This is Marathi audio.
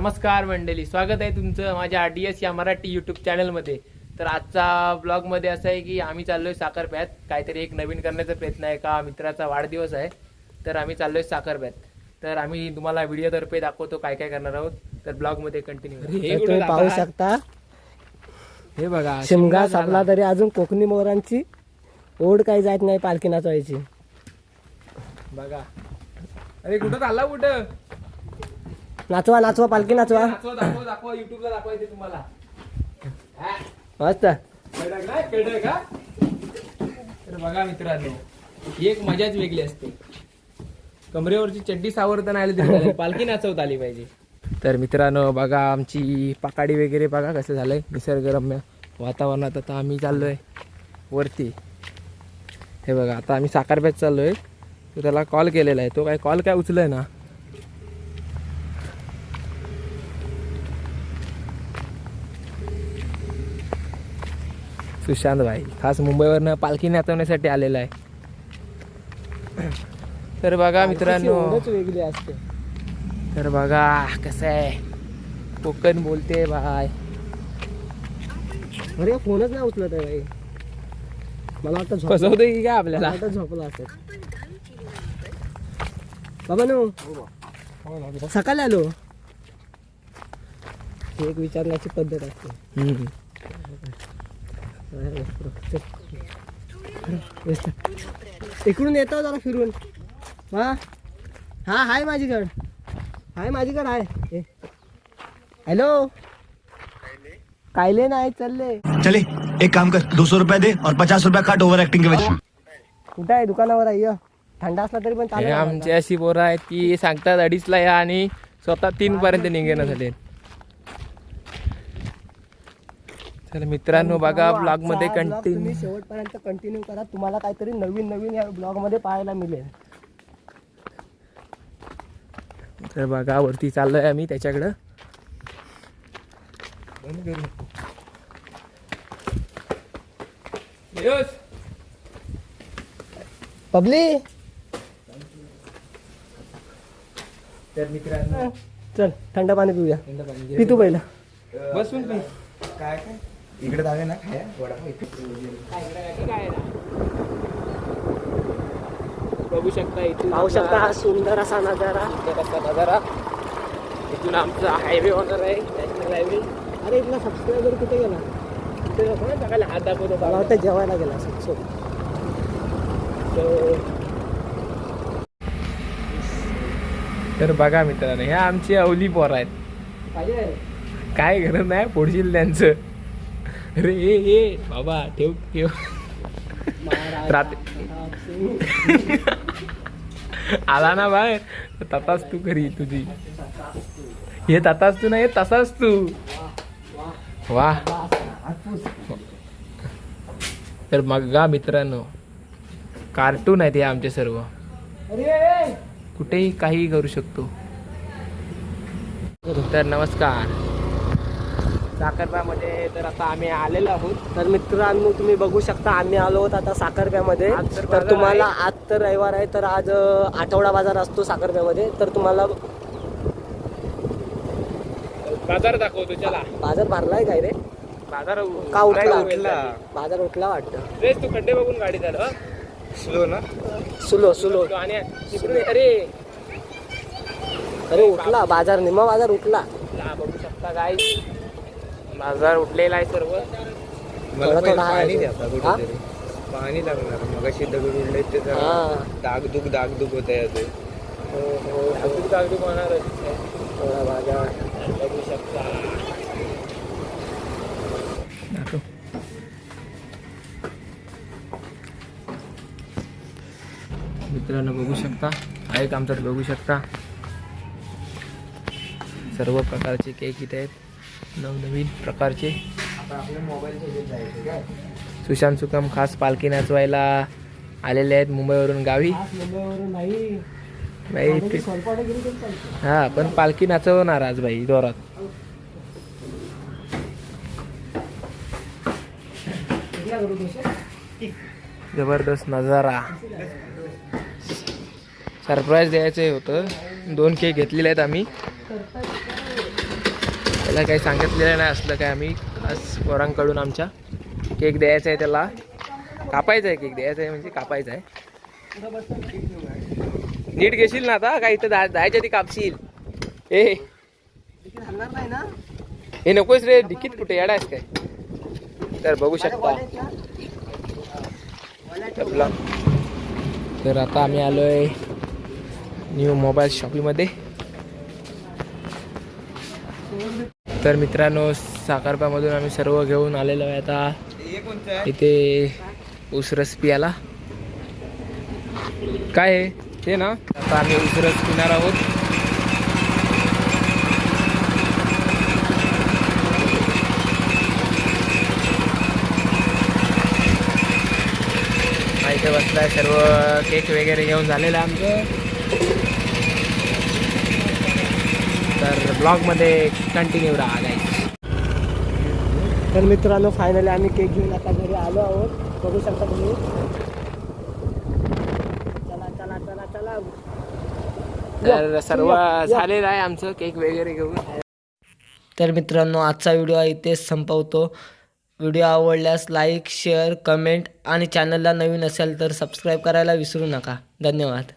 नमस्कार मंडळी स्वागत आहे तुमचं माझ्या आर डी एस या मराठी यूट्यूब चॅनलमध्ये तर आजचा ब्लॉगमध्ये असं आहे की आम्ही चाललोय साखरप्यात. काहीतरी एक नवीन करण्याचा प्रयत्न आहे का? मित्राचा वाढदिवस आहे. तर आम्ही चाललोय साखरप्यात. तर आम्ही तुम्हाला व्हिडिओतर्फे दाखवतो काय काय करणार आहोत. तर ब्लॉगमध्ये कंटिन्यू तुम्ही पाहू शकता. हे बघा शिमगा सापला तरी अजून कोकणी मोरांची ओढ काही जात नाही पालखी नाचवायची बघा. अरे कुठं चालला कुठं? नाचवा नाचवा पालखी नाचवा. दाखव दाखव दाखव युट्यूबला दाखवायचे तुम्हाला. हा? मस्त? तर बघा मित्रांनो ही एक मजाच वेगळी असते. कमरेवरची चड्डी सावरताना आली तरी चालेल, पालखी नाचवता आली पाहिजे. तर मित्रांनो बघा आमची पाकाडी वगैरे बघा कसं झालंय. निसर्गरम्य वातावरणात आता आम्ही चाललोय वरती. हे बघा आता आम्ही साखरप्यात चाललोय. तो त्याला कॉल केलेला आहे. तो काय कॉल काय उचलय ना? सुशांत भाई. खास मुंबईवरनं पालखी नाचवण्यासाठी आलेला आहे. तर बघा मित्रांनो. वेगळी असते. तर बघा कसं आहे. कोकण बोलते बाय अरे फोनच नाही उचलत आहे बाई मला वाटतं झोप फसवतोय की काय आपल्याला? वाटतं झोपला असेल. बाबा नो. सकाळी आलो. एक विचारण्याची पद्धत असते. इकडून येतो जरा फिरून. हा हा हाय माझीकड. हाय माझीकड हाय. हॅलो. कायले नाही चालले. चले एक काम कर दो सौ रुपया दे और पचास रुपया काट ओवर एक्टिंग के वजह कुठं आहे दुकानावर आहे. थंड असला तरी पण हे चालेल आमची अशी पोरं आहेत की सांगतात अडीचला या आणि स्वतः तीन पर्यंत निघेना झाले तर मित्रांनो बघा ब्लॉगमध्ये कंटिन्यू तुम्ही शेवटपर्यंत कंटिन्यू करा. तुम्हाला काहीतरी नवीन नवीन या ब्लॉगमध्ये पाहायला मिळेल. तर बघा वरती चाललोय आम्ही त्याच्याकडं. पब्ली? तर मित्रांनो. चल थंड पाणी पिऊया. पी तू पहिला. बसून पी. इकडे जावे ना खाया बघू शकता इथून पाहू शकता हा सुंदर असा नजारा. इथं कसा नजारा. इथून आमचा हायवे होणार आहे नॅशनल हायवे अरे इथला सबस्क्रायबर कुठे गेला? सकाळी हात दाखवतो मला वाटतं जेवायला गेला असेल. सो तर बघा मित्रांनो ह्या आमची अवली पोर आहेत. पाहिजे. काय गरज नाही पोडशील त्यांचं. अरे ये ए बाबा ठेव ठेव. रात आला ना बाहेर. तातास तू घरी तुझी. हे तसाच तू नाही तसाच तू. वा. तर मग गा मित्रांनो कार्टून आहेत हे आमचे सर्व. कुठेही काही करू शकतो. तर नमस्कार. साखरपामध्ये तर आता आम्ही आलेलो आहोत. तर मित्रांनो तुम्ही बघू शकता आम्ही आलो आहोत आता साखरप्यामध्ये तर तुम्हाला. आज तर रविवार आहे तर आज आठवडा बाजार असतो साखरप्यामध्ये तर तुम्हाला बाजार दाखवतो चला. बाजार भरलाय काय रे? बाजार का उठला? उठला. बाजार उठला वाटतं. रेस तू खड्डे बघून गाडी झालं स्लो ना. सुलो सुलो. आणि अरे! अरे उठला. बाजार निम्मा बाजार उठला. ला बघू शकता काय बाजार उठलेला आहे सर्व. थोडा थोडा आहे. हा? पाणी लागणार. मग अशी दगड उडले ते जरा हा. दागदुग दागदुग होत आहे हो, हो. थोडा बाजार बघू शकता. मित्रांनो बघू शकता. आहे का आमच्यात बघू शकता. सर्व प्रकारचे केक इथे आहेत. नवनवीन प्रकारचे. सुशांत सुकम खास पालखी नाचवायला आलेले आहेत मुंबईवरून गावी. बाई हा पण पालखी नाचवणार आज भाई जोरात. जबरदस्त नजारा. सरप्राईज द्यायचं होतं. दोन केक घेतलेले आहेत आम्ही. त्याला काही सांगितलेलं नाही असलं काय आम्ही. खास पोरांकडून आमच्या. केक द्यायचा आहे त्याला. कापायचा आहे केक द्यायचा आहे म्हणजे कापायचा आहे. नीट घेशील ना आता? काय इथं जायच्या ती कापशील. ए. हे नकोच रे डिकीत कुठे? येडा काय? तर बघू शकता. तर आता आम्ही आलोय न्यू मोबाईल शॉपीमध्ये तर मित्रांनो साखरपामधून आम्ही सर्व घेऊन आलेलो आहे आता. इथे ऊसरस पियाला. काय आहे ते ना? आता आम्ही ऊसरस पिणार आहोत. इथे बसलाय सर्व केक वगैरे घेऊन झालेलं आमचं. तर ब्लॉगमध्ये कंटिन्यू राहा गाईस तर मित्रांनो फायनली आम्ही केक घेऊन आता घरी आलो आहोत. बघू शकता तुम्ही. चला चला चला चला. तर सर्व. झालेलं आहे आमचं केक वगैरे घेऊन. तर मित्रांनो आजचा व्हिडिओ इथेच संपवतो. व्हिडिओ आवडल्यास लाईक शेअर कमेंट आणि चॅनलला नवीन असेल तर सबस्क्राईब करायला विसरू नका. धन्यवाद.